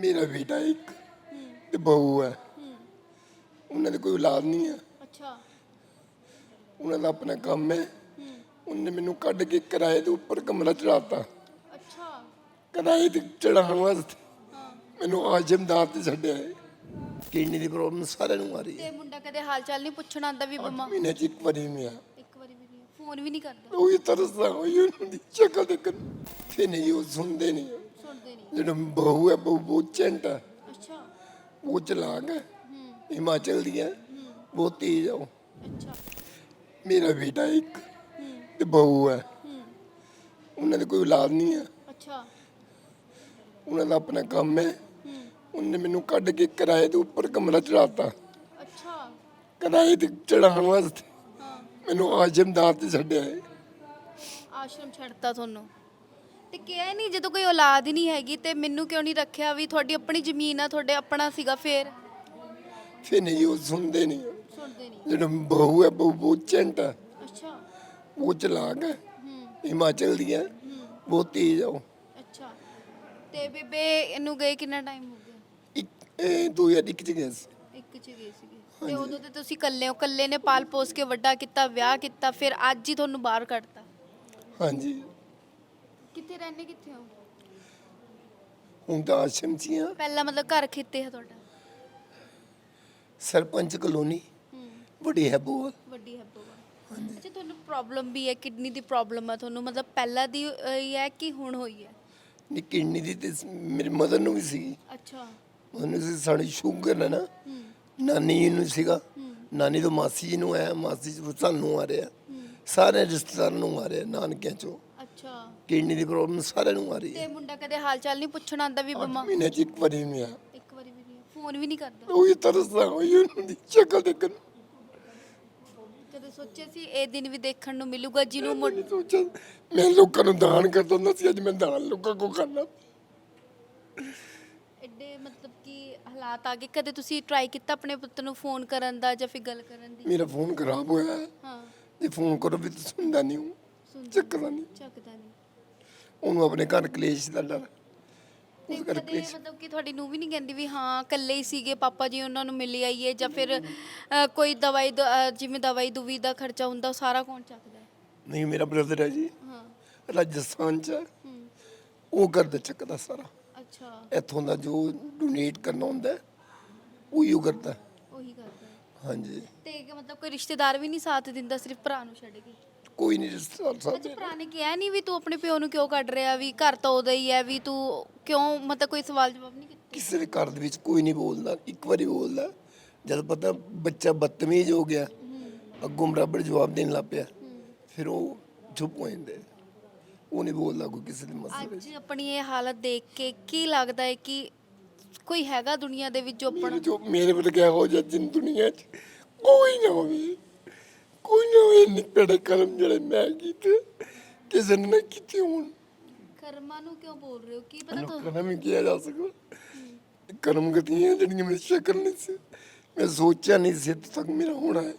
ਮੇਰਾ ਬੇਟਾ ਇੱਕ ਤੇ ਬਹੂ ਹੈ। ਉਹਨਾਂ ਦੇ ਕੋਈ ਔਲਾਦ ਨਹੀਂ ਹੈ। ਅੱਛਾ। ਉਹਨਾਂ ਦਾ ਆਪਣਾ ਕੰਮ ਹੈ। ਉਹਨੇ ਮੈਨੂੰ ਕੱਢ ਕੇ ਕਿਰਾਏ ਦੇ ਉੱਪਰ ਕਮਰਾ ਚੜਾਤਾ ਅੱਛਾ। ਕਿਰਾਏ ਤੇ ਚੜਾਉਣ ਵਾਸਤੇ ਮੈਨੂੰ ਆਜਮਦਾਰ ਤੇ ਛੱਡਿਆ ਹੈ। ਕਿਡਨੀ ਦੀ ਪ੍ਰੋਬਲਮ ਸਾਰਿਆਂ ਨੂੰ ਆ ਰਹੀ ਹੈ। ਤੇ ਮੁੰਡਾ ਕਦੇ ਹਾਲ ਚਾਲ ਨਹੀਂ ਪੁੱਛਣ ਆਉਂਦਾ ਵੀ ਬਿਮਾਰ ਮਹੀਨੇ ਚ ਇੱਕ ਵਾਰੀ ਮੈਂ ਇੱਕ ਵਾਰੀ ਵੀ ਨਹੀਂ ਫੋਨ ਵੀ ਨਹੀਂ ਕਰਦਾ। ਉਹੀ ਤਰਸਦਾ ਹੋਈ ਉਹਨਾਂ ਦੀ ਸ਼ਕਲ ਦੇਖਣ। ਫਿਰ ਨਹੀਂ ਉਹ ਨਹੀਂ ਸੁਣਦੇ ਨਹੀਂ। ਜਿਹੜਾ ਬਹੂ ਹੈ ਬਹੂ ਬਹੁਤ ਚੰਟ ਹੈ। ਅੱਛਾ। ਉਹ ਚਲਾਕ ਹੈ। ਹਿਮਾਚਲ ਦੀ ਹੈ। ਬਹੁਤ ਤੇਜ਼ ਹੈ ਉਹ। ਅੱਛਾ। ਮੇਰਾ ਬੇਟਾ ਇੱਕ ਤੇ ਬਹੂ ਹੈ। ਉਹਨਾਂ ਦੇ ਕੋਈ ਔਲਾਦ ਨਹੀਂ ਹੈ। ਅੱਛਾ। ਉਹਨਾਂ ਦਾ ਆਪਣਾ ਕੰਮ ਹੈ। ਉਹਨੇ ਮੈਨੂੰ ਕੱਢ ਕੇ ਕਿਰਾਏ ਦੇ ਉੱਪਰ ਕਮਰਾ ਚੜਾਤਾ ਅੱਛਾ। ਕਿਰਾਏ ਤੇ ਚੜਾਉਣ ਵਾਸਤੇ ਮੈਨੂੰ ਆਜਮਦਾਰ ਤੇ ਛੱਡਿਆ ਹੈ। ਆਸ਼ਰਮ ਛੱਡਤਾ ਤੁਹਾਨੂੰ? ਤੇ ਕਿਹਾ ਨਹੀਂ ਜਦੋਂ ਕੋਈ ਔਲਾਦ ਹੀ ਨਹੀਂ ਹੈਗੀ ਤੇ ਮੈਨੂੰ ਕਿਉਂ ਨਹੀਂ ਰੱਖਿਆ ਵੀ ਤੁਹਾਡੀ ਆਪਣੀ ਜ਼ਮੀਨ ਆ ਤੁਹਾਡੇ ਆਪਣਾ ਸੀਗਾ ਫੇਰ? ਫਿਰ ਨਹੀਂ ਉਹ ਸੁਣਦੇ ਨਹੀਂ ਸੁਣਦੇ ਨਹੀਂ ਜਿਹੜਾ ਬਹੂ ਹੈ ਬਹੂ ਬਹੁਤ ਚੰਟ ਹੈ। ਅੱਛਾ। ਉਹ ਚਲਾਕ ਹੈ। ਹੂੰ। ਹਿਮਾਚਲ ਦੀ ਹੈ। ਬਹੁਤ ਤੇਜ਼ ਹੈ ਉਹ। ਅੱਛਾ। ਤੇ ਬੇਬੇ ਇਹਨੂੰ ਗਏ ਕਿੰਨਾ ਟਾਈਮ ਹੋ ਗਿਆ? ਇੱਕ ਇਹ 2001 ਚ ਗਿਆ ਸੀ। ਇੱਕ ਚ ਗਏ ਸੀਗੇ। ਤੇ ਉਦੋਂ ਤੇ ਤੁਸੀਂ ਇਕੱਲੇ ਹੋ ਇਕੱਲੇ ਨੇ ਪਾਲ ਪੋਸ ਕੇ ਵੱਡਾ ਕੀਤਾ ਵਿਆਹ ਕੀਤਾ ਫਿਰ ਅੱਜ ਹੀ ਤੁਹਾਨੂੰ ਬਾਹਰ ਕੱਢਤਾ। ਹਾਂਜੀ। ਕਿੱਥੇ ਰਹਿੰਦੇ ਕਿੱਥੇ ਹੋ? ਹੁਣ ਤਾਂ ਆਸ਼ਰਮ ਚ ਹੀ ਹਾਂ ਪਹਿਲਾਂ ਮਤਲਬ ਘਰ ਖੇਤੇ ਹੈ ਤੁਹਾਡਾ? ਸਰਪੰਚ ਕਲੋਨੀ। ਹੂੰ। ਬੜੀ ਹੈ ਬਹੁਤ ਵੱਡੀ ਹੱਬੋਵਾ ਅੱਛਾ ਤੁਹਾਨੂੰ ਪ੍ਰੋਬਲਮ ਵੀ ਹੈ ਕਿਡਨੀ ਦੀ ਪ੍ਰੋਬਲਮ ਹੈ ਤੁਹਾਨੂੰ? ਮਤਲਬ ਪਹਿਲਾਂ ਦੀ ਹੀ ਹੈ ਕਿ ਹੁਣ ਹੋਈ ਹੈ? ਨੀ ਕਿਡਨੀ ਦੀ ਤੇ ਮੇਰੀ ਮਦਰ ਨੂੰ ਵੀ ਸੀ। ਅੱਛਾ। ਉਹਨੂੰ ਸੀ ਸਾਡੀ ਸ਼ੂਗਰ ਹੈ ਨਾ। ਹੂੰ। ਨਾਨੀ ਜੀ ਨੂੰ ਸੀਗਾ। ਨਾਨੀ ਤੋਂ ਮਾਸੀ ਜੀ ਨੂੰ ਆਇਆ ਮਾਸੀ ਜੀ ਤੋਂ ਸਾਨੂੰ ਆ ਰਿਹਾ ਸਾਰੇ ਰਿਸ਼ਤੇਦਾਰਾਂ ਨੂੰ ਆ ਰਿਹਾ ਨਾਨਕਿਆਂ ਚੋਂ। ਕਿਡਨੀ ਦੀ ਪ੍ਰੋਬਲਮ ਸਾਰਿਆਂ ਨੂੰ ਆ ਰਹੀ ਤੇ ਹੈ ਮੁੰਡਾ ਕਦੇ ਹਾਲ ਚਾਲ ਨਹੀਂ ਪੁੱਛਣ ਆਉਂਦਾ ਵੀ ਅੱਠ ਬਿਮਾਰ ਮਹੀਨੇ ਚ ਇੱਕ ਵਾਰੀ ਮੈਂ ਇੱਕ ਵਾਰੀ ਵੀ ਨਹੀਂ ਫੋਨ ਵੀ ਨਹੀਂ ਕਰਦਾ। ਉਹੀ ਤਰਸਦਾ ਹੋਈ ਉਹਨਾਂ ਦੀ ਸ਼ਕਲ ਦੇਖਣ ਕਦੇ ਸੋਚਿਆ ਸੀ ਇਹ ਦਿਨ ਵੀ ਦੇਖਣ ਨੂੰ ਮਿਲੂਗਾ ਜਿਹਨੂੰ ਮੁੜ- ਮੈਂ ਸੋਚਿਆ। ਮੈਂ ਲੋਕਾਂ ਨੂੰ ਦਾਨ ਕਰਦਾ ਹੁੰਦਾ ਸੀ ਅੱਜ ਮੈਂ ਦਾਨ ਲੋਕਾਂ ਕੋ ਕਰਨਾ ਐਡੇ ਮਤਲਬ ਕਿ ਹਾਲਾਤ ਆ ਗਏ। ਕਦੇ ਤੁਸੀਂ ਟਰਾਈ ਕੀਤਾ ਆਪਣੇ ਪੁੱਤ ਨੂੰ ਫੋਨ ਕਰਨ ਦਾ ਜਾਂ ਫਿਰ ਗੱਲ ਕਰਨ ਦੀ? ਮੇਰਾ ਫੋਨ ਖਰਾਬ ਹੋਇਆ ਹੈ। ਹਾਂ। ਜੇ ਫੋਨ ਕਰੋ ਵੀ ਤਾਂ ਸੁਣਦਾ ਨਹੀਂ ਹੂੰ। ਸੁਣ ਚੱਕਦਾ ਨਹੀਂ। ਚੱਕਦਾ ਨਹੀਂ। ਉਹਨੂੰ ਆਪਣੇ ਘਰ ਕਲੇਸ਼ ਦਾ ਡਰ। ਕਦੇ ਮਤਲਬ ਕਿ ਤੁਹਾਡੀ ਨੂੰ ਵੀ ਨਹੀਂ ਕਹਿੰਦੀ ਵੀ ਹਾਂ ਇਕੱਲੇ ਹੀ ਸੀਗੇ ਪਾਪਾ ਜੀ ਉਹਨਾਂ ਨੂੰ ਮਿਲ ਆਈਏ ਜਾਂ ਫਿਰ ਅ, ਕੋਈ ਦਵਾਈ ਦ- ਅ, ਜਿਵੇਂ ਦਵਾਈ ਦੁਵੀ ਦਾ ਖਰਚਾ ਹੁੰਦਾ ਉਹ ਸਾਰਾ ਕੌਣ ਚੱਕਦਾ? ਹੈ ਨਹੀਂ ਮੇਰਾ ਬ੍ਰਦਰ ਹੈ ਜੀ। ਹਾਂ। ਰਾਜਸਥਾਨ ਚ ਹੈ। ਹੂੰ। ਉਹ ਕਰਦਾ ਚੱਕਦਾ ਸਾਰਾ। ਅੱਛਾ। ਇੱਥੋਂ ਦਾ ਜੋ ਡੋਨੇਟ ਕਰਨਾ ਹੁੰਦਾ ਹੈ, ਉਹੀ ਉਹ ਕਰਦਾ। ਉਹੀ ਕਰਦਾ ਹੈ। ਹਾਂਜੀ। ਤੇ ਕਿ ਮਤਲਬ ਕੋਈ ਰਿਸ਼ਤੇਦਾਰ ਵੀ ਨਹੀਂ ਸਾਥ ਦਿੰਦਾ ਸਿਰਫ ਭਰਾ ਨੂੰ ਛੱਡ ਕੇ? ਕੋਈ ਨਹੀਂ ਰਿਸ਼ਤੇਦਾਰ ਅੱਛਾ ਸਾਡੇ ਭਰਾ ਨੇ ਕਿਹਾ ਨਹੀਂ ਵੀ ਤੂੰ ਆਪਣੇ ਪਿਓ ਨੂੰ ਕਿਉਂ ਕੱਢ ਰਿਹਾ ਵੀ ਘਰ ਤਾਂ ਉਹਦਾ ਹੀ ਹੈ ਵੀ ਤੂੰ ਕਿਉਂ ਮਤਲਬ ਕੋਈ ਸਵਾਲ ਜਵਾਬ ਨਹੀਂ ਕੀਤਾ? ਕਿਸੇ ਦੇ ਘਰ ਦੇ ਵਿੱਚ ਕੋਈ ਨਹੀਂ ਬੋਲਦਾ ਇੱਕ ਵਾਰੀ ਬੋਲਦਾ। ਜਦ ਪਤਾ ਬੱਚਾ ਬਦਤਮੀਜ਼ ਹੋ ਗਿਆ ਅੱਗੋਂ ਬਰਾਬਰ ਜਵਾਬ ਦੇਣ ਲੱਗ ਪਿਆ ਫਿਰ ਉਹ ਚੁੱਪ ਹੋ ਜਾਂਦੇ ਉਹ ਨਹੀਂ ਬੋਲਦਾ ਕੋਈ ਕਿਸੇ ਦੇ ਮਸਲੇ ਵਿੱਚ। ਅੱਜ ਆਪਣੀ ਇਹ ਹਾਲਤ ਦੇਖ ਕੇ ਕੀ ਲੱਗਦਾ ਹੈ ਕਿ ਕੋਈ ਹੈਗਾ ਦੁਨੀਆ ਦੇ ਵਿੱਚ ਜੋ ਆਪਣਾ ਮੇਰੇ ਜੋ ਮੇਰੇ ਵਰਗਾ ਹੋ ਜਾ ਜਿੰਨ ਦੁਨੀਆ 'ਚ ਕੋਈ ਨਾ ਹੋਵੇ। ਨਾ ਹੋਵੇ ਨਿਕੜੇ ਕਰਮ ਜਿਹੜੇ ਮੈਂ ਕੀਤੇ ਕਿਸੇ ਨੇ ਨਾ ਕੀਤੇ ਹੋਣ। ਕਰਮਾਂ ਨੂੰ ਕਿਉਂ ਬੋਲ ਰਹੇ ਹੋ? ਕੀ ਪਤਾ ਤੁਹਾਨੂੰ ਕਰਮ ਹੀ ਕਿਹਾ ਜਾ ਸਕਦਾ। ਕਰਮ ਗਤੀਆਂ ਜਿਹੜੀਆਂ ਮੇਰੇ ਸ਼ਕਲ ਨਹੀਂ ਸੀ। ਮੈਂ ਸੋਚਿਆ ਨਹੀਂ ਸੀ ਇੱਥੇ ਤੱਕ ਮੇਰਾ ਹੋਣਾ ਹੈ।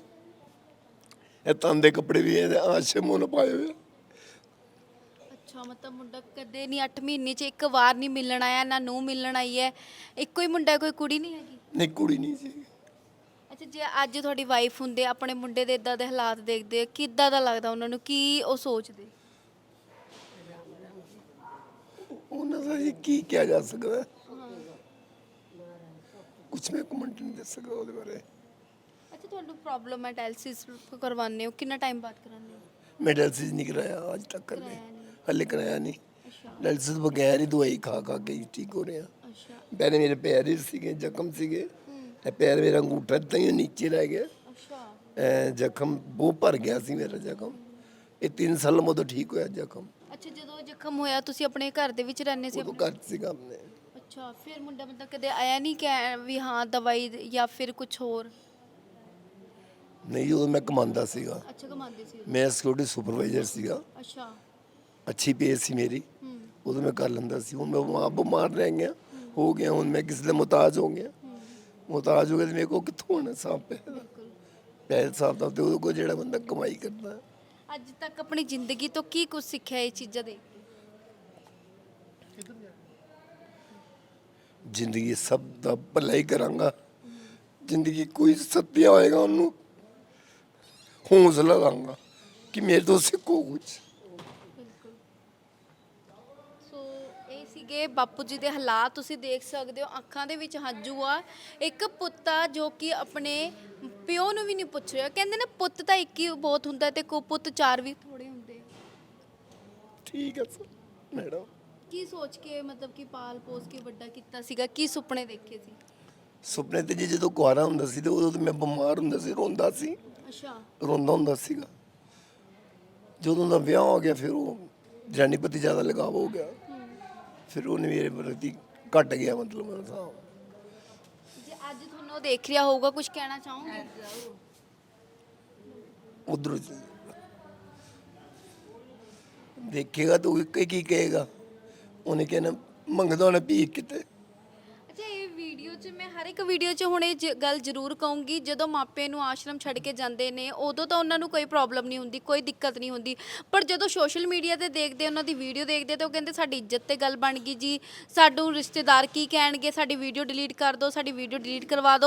ਇਹ ਤਾਂ ਦੇ ਕੱਪੜੇ ਵੀ ਇਹਦੇ ਆਸ਼ਮ ਉਹਨੇ ਪਾਏ ਹੋਏ ਆ। ਅੱਛਾ ਮਤਲਬ ਮੁੰਡਾ ਕਦੇ ਨਹੀਂ 8 ਮਹੀਨੇ 'ਚ ਇੱਕ ਵਾਰ ਨਹੀਂ ਮਿਲਣ ਆਇਆ ਨਾ ਨੂੰ ਮਿਲਣ ਆਈ ਹੈ। ਇੱਕੋ ਹੀ ਮੁੰਡਾ ਹੈ, ਕੋਈ ਕੁੜੀ ਨਹੀਂ ਹੈਗੀ? ਨਹੀਂ ਕੁੜੀ ਨਹੀਂ ਸੀ। ਅੱਛਾ ਜੇ ਅੱਜ ਤੁਹਾਡੀ ਵਾਈਫ ਹੁੰਦੇ ਆਪਣੇ ਮੁੰਡੇ ਦੇ ਇਦਾਂ ਦੇ ਹਾਲਾਤ ਦੇਖਦੇ ਕਿੱਦਾਂ ਦਾ ਲੱਗਦਾ ਉਹਨਾਂ ਨੂੰ? ਕੀ ਉਹ ਸੋਚਦੇ? ਉਹਨਾਂ ਦਾ ਜੀ ਕੀ ਕਿਹਾ ਜਾ ਸਕਦਾ? ਕੁਝ ਮੈਂ ਕਮੈਂਟ ਨਹੀਂ ਦੇ ਸਕਦਾ ਉਹਦੇ ਬਾਰੇ। ਅੱਛਾ ਤੁਹਾਨੂੰ ਪ੍ਰੋਬਲਮ ਹੈ ਡਾਇਲਿਸਿਸ ਕਰਵਾਉਂਦੇ ਹੋ? ਕਿੰਨਾ ਟਾਈਮ ਬਾਅਦ ਕਰਾਉਂਦੇ ਹੋ? ਮੈਂ ਡਾਇਲਿਸਿਸ ਨਹੀਂ ਕਰਾਇਆ ਅੱਜ ਤੱਕ ਕਰਨੇ ਹਲੇ ਕਰਾਇਆ ਨਹੀਂ। ਡਾਇਲਿਸਿਸ ਬਗੈਰ ਹੀ ਦਵਾਈ ਖਾ ਖਾ ਕੇ ਹੀ ਠੀਕ ਹੋ ਰਿਹਾ ਅੱਛਾ। ਪਹਿਲੇ ਮੇਰੇ ਪੈਰ ਹੀ ਸੀਗੇ ਜ਼ਖਮ ਸੀਗੇ। ਇਹ ਪੈਰ ਮੇਰਾ ਅੰਗੂਠਾ ਤਾਂ ਹੀ ਨੀਚੇ ਰਹਿ ਗਿਆ। ਅੱਛਾ। ਇਹ ਜ਼ਖਮ ਬਹੁਤ ਭਰ ਗਿਆ ਸੀ ਮੇਰਾ ਜ਼ਖਮ। ਇਹ 3 ਸਾਲ ਮੋਦੋਂ ਠੀਕ ਹੋਇਆ ਜ਼ਖਮ। ਅੱਛਾ ਜਦੋਂ ਜ਼ਖਮ ਹੋਇਆ ਤੁਸੀਂ ਆਪਣੇ ਘਰ ਦੇ ਵਿੱਚ ਰਹਿੰਦੇ ਸੀ ਉਦੋਂ? ਘਰ ਸੀਗਾ ਆਪਣੇ। ਅੱਛਾ ਫਿਰ ਮੁੰਡਾ ਮਤਲਬ ਕਦੇ ਆਇਆ ਨਹੀਂ ਕਿ ਵੀ ਹਾਂ ਦਵਾਈ ਜਾਂ ਫਿਰ ਕੁਝ ਹੋਰ? ਨਹੀਂ ਉਦੋਂ ਮੈਂ ਕਮਾਉਂਦਾ ਸੀਗਾ। ਅੱਛਾ ਕਮਾਉਂਦੇ ਸੀ ਮੈਂ ਸਿਕਿਉਰਿਟੀ ਸੁਪਰਵਾਈਜ਼ਰ ਸੀਗਾ। ਅੱਛਾ। ਅੱਛੀ ਪੇ ਸੀ ਮੇਰੀ। ਉਦੋਂ ਮੈਂ ਕਰ ਲੈਂਦਾ ਸੀ। ਹੁਣ ਮੈਂ ਮਾਂ ਬਿਮਾਰ ਰਹਿ ਗਿਆ। ਹੋ ਗਿਆ ਹੁਣ ਮੈਂ ਕਿਸੇ ਦਾ ਮੁਤਾਜ ਹੋ ਗਿਆ। ਮੁਤਾਜ ਹੋ ਗਿਆ ਤੇ ਮੇਰੇ ਕੋਲ ਕਿੱਥੋਂ ਹੋਣਾ ਸਾਫ਼ ਪੈਸੇ ਬਿਲਕੁਲ। ਪੈਸੇ ਸਾਫ਼ ਦਾ ਤੇ ਉਹਦੇ ਕੋਲ ਜਿਹੜਾ ਬੰਦਾ ਕਮਾਈ ਕਰਦਾ। ਅੱਜ ਤੱਕ ਆਪਣੀ ਜ਼ਿੰਦਗੀ ਤੋਂ ਕੀ ਕੁਝ ਸਿੱਖਿਆ ਇਹ ਚੀਜ਼ਾਂ ਕੇ ਜ਼ਿੰਦਗੀ ਸਭ ਦਾ ਭਲਾ ਹੀ ਕਰਾਂਗਾ। ਜ਼ਿੰਦਗੀ ਕੋਈ ਸੱਤਿਆ ਹੋਏਗਾ ਉਹਨੂੰ। ਹੌਸਲਾ ਦਾਂਗਾ ਕਿ ਮੇਰੇ ਤੋਂ ਸਿੱਖੋ ਕੁਝ ਸੋ ਇਹ ਸੀਗੇ ਬਾਪੂ ਜੀ ਦੇ ਹਾਲਾਤ ਤੁਸੀਂ ਦੇਖ ਸਕਦੇ ਹੋ ਅੱਖਾਂ ਦੇ ਵਿੱਚ ਹੰਝੂ ਆ। ਇੱਕ ਪੁੱਤ ਆ ਜੋ ਕਿ ਆਪਣੇ ਪਿਓ ਨੂੰ ਵੀ ਨਹੀਂ ਪੁੱਛ ਰਿਹਾ। ਕਹਿੰਦੇ ਨੇ ਪੁੱਤ ਤਾਂ ਇੱਕ ਹੀ ਬਹੁਤ ਹੁੰਦਾ ਤੇ ਕੋ ਪੁੱਤ ਚਾਰ ਵੀ ਥੋੜੇ ਹੁੰਦੇ। ਠੀਕ ਹੈ ਸਰ ਮੈਡਮ। ਕੀ ਸੋਚ ਕੇ ਮਤਲਬ ਕਿ ਪਾਲ ਪੋਸ ਕੇ ਵੱਡਾ ਕੀਤਾ ਸੀਗਾ? ਕੀ ਸੁਪਨੇ ਦੇਖੇ ਸੀ? ਸੁਪਨੇ ਤੇ ਜੀ ਜਦੋਂ ਕੁਆਰਾ ਹੁੰਦਾ ਸੀ ਤੇ ਉਦੋਂ ਤੇ ਮੈਂ ਬਿਮਾਰ ਹੁੰਦਾ ਸੀ ਰੋਂਦਾ ਸੀ। ਅੱਛਾ। ਰੋਂਦਾ ਹੁੰਦਾ ਸੀਗਾ। ਜਦੋਂ ਦਾ ਵਿਆਹ ਹੋ ਗਿਆ ਫਿਰ ਉਹ ਜਾਨੀ ਪਤੀ ਜ਼ਿਆਦਾ ਲਗਾਵ ਹੋ ਗਿਆ। ਫਿਰ ਉਹਨੇ ਮੇਰੇ ਪ੍ਰਤੀ ਘਟ ਗਿਆ ਮਤਲਬ ਮੇਰਾ ਹਿਸਾਬ ਜੇ ਅੱਜ ਤੁਹਾਨੂੰ ਉਹ ਦੇਖ ਰਿਹਾ ਹੋਊਗਾ ਕੁਝ ਕਹਿਣਾ ਚਾਹੋਗੇ? ਉਧਰ ਦੇਖੇਗਾ ਤਾਂ ਉਹ ਕੀ ਕੀ ਕਹੇਗਾ। ਉਹਨੇ ਕਹਿਣਾ ਮੰਗਦਾ ਉਹਨੇ ਭੀਖ ਕਿਤੇ ਵੀਡੀਓ 'ਚ ਮੈਂ ਹਰ ਇੱਕ ਵੀਡੀਓ 'ਚ ਹੁਣ ਇਹ ਜ- ਗੱਲ ਜ਼ਰੂਰ ਕਹੂੰਗੀ, ਜਦੋਂ ਮਾਪੇ ਨੂੰ ਆਸ਼ਰਮ ਛੱਡ ਕੇ ਜਾਂਦੇ ਨੇ, ਉਦੋਂ ਤਾਂ ਉਹਨਾਂ ਨੂੰ ਕੋਈ ਪ੍ਰੋਬਲਮ ਨਹੀਂ ਹੁੰਦੀ, ਕੋਈ ਦਿੱਕਤ ਨਹੀਂ ਹੁੰਦੀ। ਪਰ ਜਦੋਂ ਸੋਸ਼ਲ ਮੀਡੀਆ ਤੇ ਦੇਖਦੇ, ਉਹਨਾਂ ਦੀ ਵੀਡੀਓ ਦੇਖਦੇ, ਤਾਂ ਉਹ ਕਹਿੰਦੇ ਸਾਡੀ ਇੱਜ਼ਤ ਤੇ ਗੱਲ ਬਣ ਗਈ ਜੀ। ਸਾਨੂੰ ਰਿਸ਼ਤੇਦਾਰ ਕੀ ਕਹਿਣਗੇ? ਸਾਡੀ ਵੀਡੀਓ ਡਿਲੀਟ ਕਰ ਦਿਓ ਸਾਡੀ ਵੀਡੀਓ ਡਿਲੀਟ ਕਰਵਾ ਦਿਓ